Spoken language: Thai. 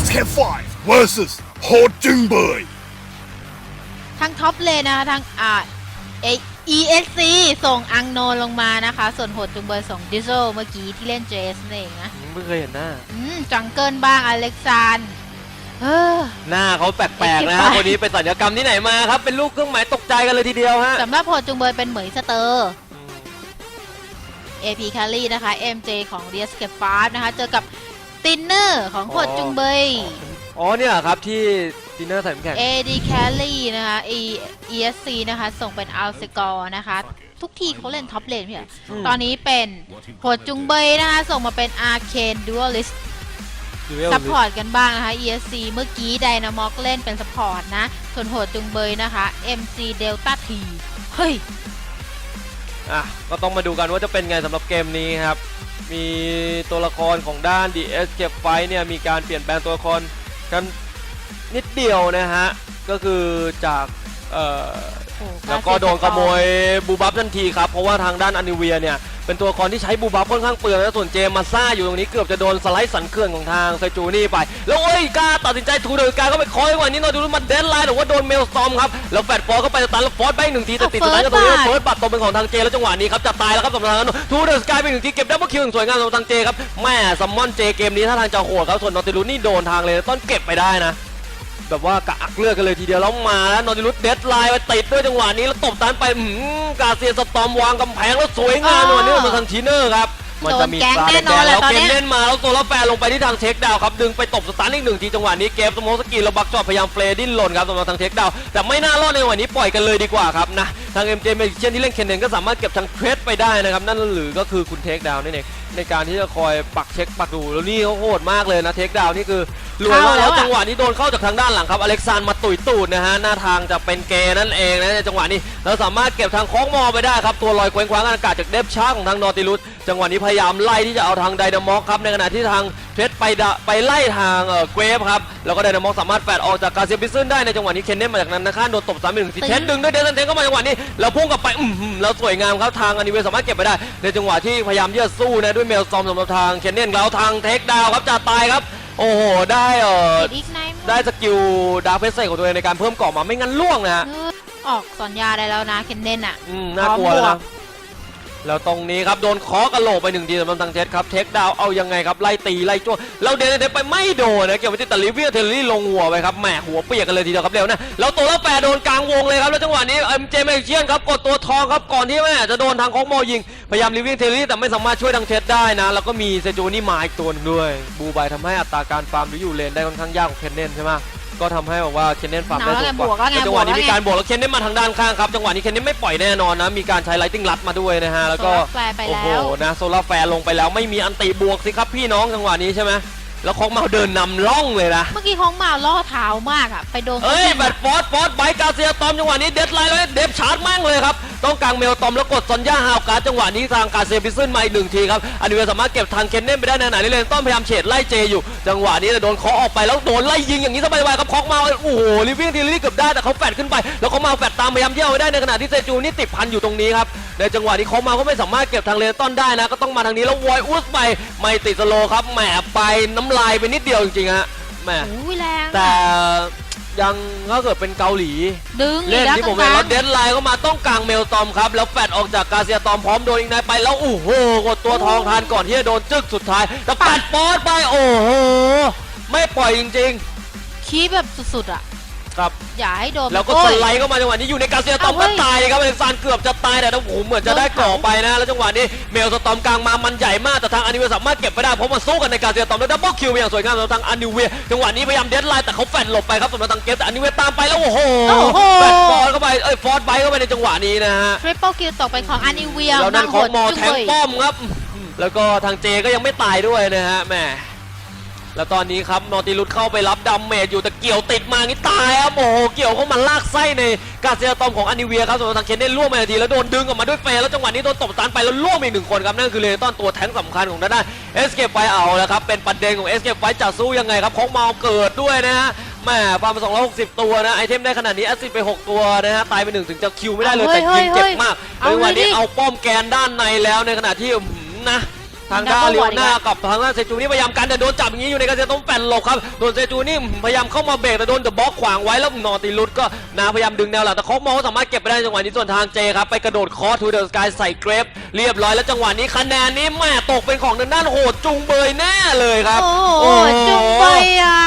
SK5 versus โหดจึงเบยทางท็อปเลยนะคะทางอ่าเอ ESC ส่งอังโนลงมานะคะ ส่วนโหดจุงเบอร์ส่งดิโซเมื่อกี้ที่เล่นเจสนั่นเองนะไม่เคยเห็นหน้า อืมจังเกิลบ้างอเล็กซานเออ หน้าเขาแปลกๆนะฮะไอ้ที่คนนี้ไปสัญญกรรมที่ไหนมาครับ เป็นลูกเครื่องหมายตกใจกันเลยทีเดียวฮะสำหรับโหดจุงเบอร์เป็นเหมยสเตอร์ AP c a r r y นะคะ MJ ของ d s k 5นะคะ เจอกับ ตินเนอร์ของโหดจุงเบย อ๋อเนี่ยครับที่ดินเนอร์ใส่น้ำแข็ง AD Carry นะคะ E ESC นะคะ ส่งเป็นอัลสกอร์นะคะ ทุกทีเขาเล่นท็อปเลนพี่เหรออืม ตอนนี้เป็นโหดจุงเบยนะคะ ส่งมาเป็น Arcane Duelist ดูเวลซัพพอร์ตกันบ้างนะคะ ESC เมื่อกี้ไดนามอกเล่นเป็นซัพพอร์ตนะ ส่วนโหดจุงเบยนะคะ MC Delta T เฮ้ย อะก็ต้องมาดูกันว่าจะเป็นไงสำหรับเกมนี้ครับ มีตัวละครของด้าน DS เก็บไฟเนี่ยมีการเปลี่ยนแปลงตัวละครกันนิดเดียวนะฮะ ก็คือจากเอ่อโอ้แล้วก็โดนขโมยบูบัฟทันทีครับ เพราะว่าทางด้านอนิเวียเนี่ย เป็นตัวละครที่ใช้บูบัฟค่อนข้างเปลืองแล้วส่วนเจมมาซ่าอยู่ตรงนี้เกือบจะโดนสไลด์สันเขื่อนของทางไซจูนี่ไป แล้วโอ้ยกาตัดสินใจทูเดอร์การก็ไปคอยวันนี้นอยดูมันเดนไลน์แต่ว่าโดนเมลสตอมครับแล้วแฟดฟอร์ก็ไปตันแล้วฟอร์สไปหนึ่งทีแต่ติดสไลด์กับตรงนี้เฟิร์สบัตรตกเป็นของทางเจแล้วจังหวะนี้ครับจะตายแล้วครับสำหรับทางนั้นทูเดอร์สกายไปหนึ่งทีเก็บดับเบิลคิวอย่งสวยงามสำหรับทางเจครับแม่ซัมมอนเจเกมนี้ถ้าทางจะโหดครับส่วนนอติลูนี่โดนทางเลยต้นเก็บไปได้นะ แบบว่ากะอักเลือดกันเลยทีเดียวแล้วมาแล้วนอติลุสเดดไลน์ไปติดด้วยจังหวะนี้แล้วตบตันไปหืมกาเซียสตอมวางกำแพงแล้วสวยงามอ๋อวันนี้มาทางทีเนอร์ครับมันจะมีโดนแก๊งปลาแน่แดนอนงๆแหละแล้วตอนเกเนี้มยเล่นมาแล้วตัวละแฟนลงไปที่ทางเช็คดาวน์ครับดึงไปตบสตันอีกหนึ่งทีจังหวะนี้เกมสโมสกิลแล้วบักจอดพยายามเฟรดิ้นหล่นครับสำหรับทางเช็คดาวน์แต่ไม่น่ารอดในวันนี้ปล่อยกันเลยดีกว่าครับนะทางเอ็มเจเมเชียนที่เล่นเคนเนนก็สามารถเก็บทางเทรดไปได้นะครับนั่นหรือก็คือคุณเทคดาวน์นั่นเองในการที่จะคอยปักเช็คปักดูแล้วนี่เขาโหดมากเลยนะเทคดาวน์นี่คือ รวยมากเข้าแล้แล้ววอะจังหวะนี้โดนเข้าจากทางด้านหลังครับอเล็กซานมาตุยตูดนะฮะหน้าทางจะเป็นเกย์นั่นเองนะในจังหวะนี้เราสามารถเก็บทางโค้งมอไปได้ครับตัวลอยเคว้งคว้างอากาศจากเดฟชาร์ของทางนอติลุสจังหวะนี้พยายามไล่ที่จะเอาทางไดนามอกครับในขณะที่ทางเทรดไปดะไปไล่ทางเอ่อเกรฟครับแล้วก็ไดนามอกสามารถแฟดออกจากกาเซียบิซึนได้ในจังหวะนี้เคนเน่มาจากนั้นนะครับโดนตบสามหนึ่งทีเทนดึงด้วยเดซันเทนเข้ามาจังหวะนี้แล้วพุ่งกลับไปอือหือแล้วสวยงามครับทางอนิเวสสามารถเก็บไปได้ ในจังหวะที่พยายามที่จะสู้นะด้วยเมลซอมสำหรับทางเคนเน่แล้วทางเทคดาวครับจะตายครับ โอ้โห ได้เอ่อติดอีกไนท์ได้สกิลดาร์ฟเฟสเซของตัวเองในการเพิ่มเกราะมาไม่งั้นล่วงนะฮะเออออกสัญญาได้แล้วนะเคนเนนอะอืมน่ากลัวแล้วพร้อมบวนะกแล้วตรงนี้ครับ โดนเคอกระโหลกไปหนึ่งทีสำหรับทางเทสครับ เทคดาวเอายังไงครับ ไล่ตี ไล่จ้วงแล้วเดนเดนไปไม่โดนนะเกี่ยวกับที่แต่ลิเวียเทลลี่ลงหัวไปครับแหมหัวเปียกกันเลยทีเดียวครับเร็วนะแล้วตัวละแปรโดนกลางวงเลยครับ แล้วจังหวะนี้เอ็มเจเมเชียนครับกดตัวทองครับก่อนที่แม่จะโดนทางของโมยิง พยายามลิเวียเทลลี่แต่ไม่สามารถช่วยทางเทสได้นะ แล้วก็มีเซจูนี่มาอีกตัวหนึงด้วย บูบายทำให้อัตราการฟาร์มหรืออยู่เลนได้ค่อนข้างยากของเคนเนนใช่ไหมก็ทำให้บอกว่าเคนเนนฟาร์มได้สูงกว่าเอาแล้วไงบวกแล้วไงแต่จังหวะนี้บวกแล้วไงมีการบวกแล้วเคนเนนมาทางด้านข้างครับจังหวะนี้เคนเนนไม่ปล่อยแน่นอนนะมีการใช้ไลติงลัดมาด้วยนะฮะแล้วก็โซลาร์แฟร์ไปโอ้แล้โหวนะโซลาร์แฟร์ลงไปแล้วไม่มีอันติบวกสิครับพี่น้องจังหวะนี้ใช่ไหม แล้วคอกมาเดินนำล่องเลยนะ เมื่อกี้ของมาล่อเท้ามากอะไปโดนเอ้ยขาแบตฟอสฟอสไบกาเซียตอมจังหวะนี้เด็ดไลน์เลยเดฟชาร์จแม่งเลยครับต้องกลางเมลตอมแล้วกดซอนย่าฮาวการ์ดจังหวะนี้ทางกาเซียพิซึนมาอีกหนึ่งทีครับอันนี้สามารถเก็บทางเคนเน่นไปได้ในขณะนี้เลยต้องพยายามเฉดไล่เจอยู่ จังหวะนี้แต่โดนเคาะออกไปแล้วโดนไล่ยิงอย่างนี้สบายๆครับเคอกมาโอ้โหลิฟวิ่งทีลี่เกือบได้แต่เขาแฟดขึ้นไป แล้วเขามาแฟดตามพยายามเยี่ยวไว้ได้ในขณะที่เซจูนี่ติดพันอยู่ตรงนี้ครับในจังหวะนี้เขามาก็ไม่สามารถเก็บทางเลนต้นได้นะก็ต้องมาทางนี้แล้ววอยอุสไปไม่ติดสโลว์ครับแหมไปน้ำลายไปนิดเดียวจริงๆฮะแหมโอ้ยแรงแต่อะยังถ้าเกิดเป็นเกาหลี ดึงเล่นอีกที่ผมตรเห็นงแล้วกเดลางนไลน์เข้ามาต้องกลางเมลตอมครับ แล้วแฟดออกจากกาเซียตอมพร้อมโดนอีกนายไปแล้วโอ้โหกดตัวทองทานก่อนที่จะโดนจึกสุดท้ายแล้วแฟดปอดไปโอ้โหไม่ปล่อยจริงคีบแบบสุดๆอะๆ ครับ อย่าให้โดนแล้วก็โอ้สยไลด์เข้ามาจังหวะนี้อยู่ในกาเซียตอมเอาเว้ก็ยตายเลยครับอเล็กซานเกือบจะตายแต่โอ้โหเหมือนจะได้โดนก่อเผาไปนะ แล้วจังหวะนี้เมลสตอมกลางมามันใหญ่มากแต่ทางอนิเวสามารถเก็บไปได้เพราะมันสู้กันในกาเซียตอมแล้วดับเบิลคิวไปอย่างสวยงามสำหรับทางอนิเวจังหวะนี้พยายามเดนไลน์แต่เขาแฟนหลบไปครับสำหรับทางเกมแต่อนิเวตามไปแล้วโอ้โหโอ้โหแฟดฟอร์ดเข้าไปเอ้ยฟอร์ดไบเข้าไปในจังหวะนี้นะฮะทริปเปิลคิวตกเป็นของอานิเวียแล้วนั่นงขอโหงดมอจุ้แทงงเว้ยป้อมครับแล้วก็ทางเจก็ยังไม่ตายด้วยนะฮะแหม แล้วตอนนี้ครับนอติลุสเข้าไปรับดัมเมจอยู่แต่เกี่ยวติดมางี้ตายครับโอ้โหเกี่ยวเข้ามาลากไส้ในกาเซียตอมของอานิเวียครับส่วนทางเคนเน่ล่วงไปนาทีแล้วโดนดึงออกมาด้วยเฟรแล้วจังหวะนี้โดนตบสานไปแล้วล่วงไปอีกหนึ่งคนครับนั่นคือเลนต้อนตัวแทงค์สำคัญของด้านด้านเอสเกปไฟเอาแล้วครับเป็นประเด็นของเอสเกปไฟจะสู้ยังไงครับของเมาเกิดด้วยนะฮะแหม่ฟาร์ม260 ตัวนะไอเทมได้ขนาดนี้แอสซิดไป 6 ตัวนะฮะตายไปหนึ่งถึงจะคิวไม่ได้เลยแต่ยิงเจ็บมากเอาในวันนี้เลยดิเอาป้อมแกนด้านในแล้วในขณะที่อื้อหือนะ ทางด้าน Number เลียว one หน้าอีกแล้วกับทางด้านเซจูนี่พยายามกันแต่โดนจับอย่างนี้อยู่ในกระเซ็นต้องแป่นหลบครับส่วนเซจูนี่พยายามเข้ามาเบรกแต่โดนเดอะบล็อกขวางไว้แล้วนอติลุดก็นาพยายามดึงแนวหลังแต่เขามองว่าสามารถเก็บไปได้ในจังหวะนี้ส่วนทางเจครับไปกระโดดคอทูเดอร์สกายใส่เกรฟเรียบร้อยแล้วจังหวะนี้คะแนนนี้แม่ตกเป็นของทางด้านโหดจุงเบยแน่เลยครับ โอ้โหจุงเบยอะ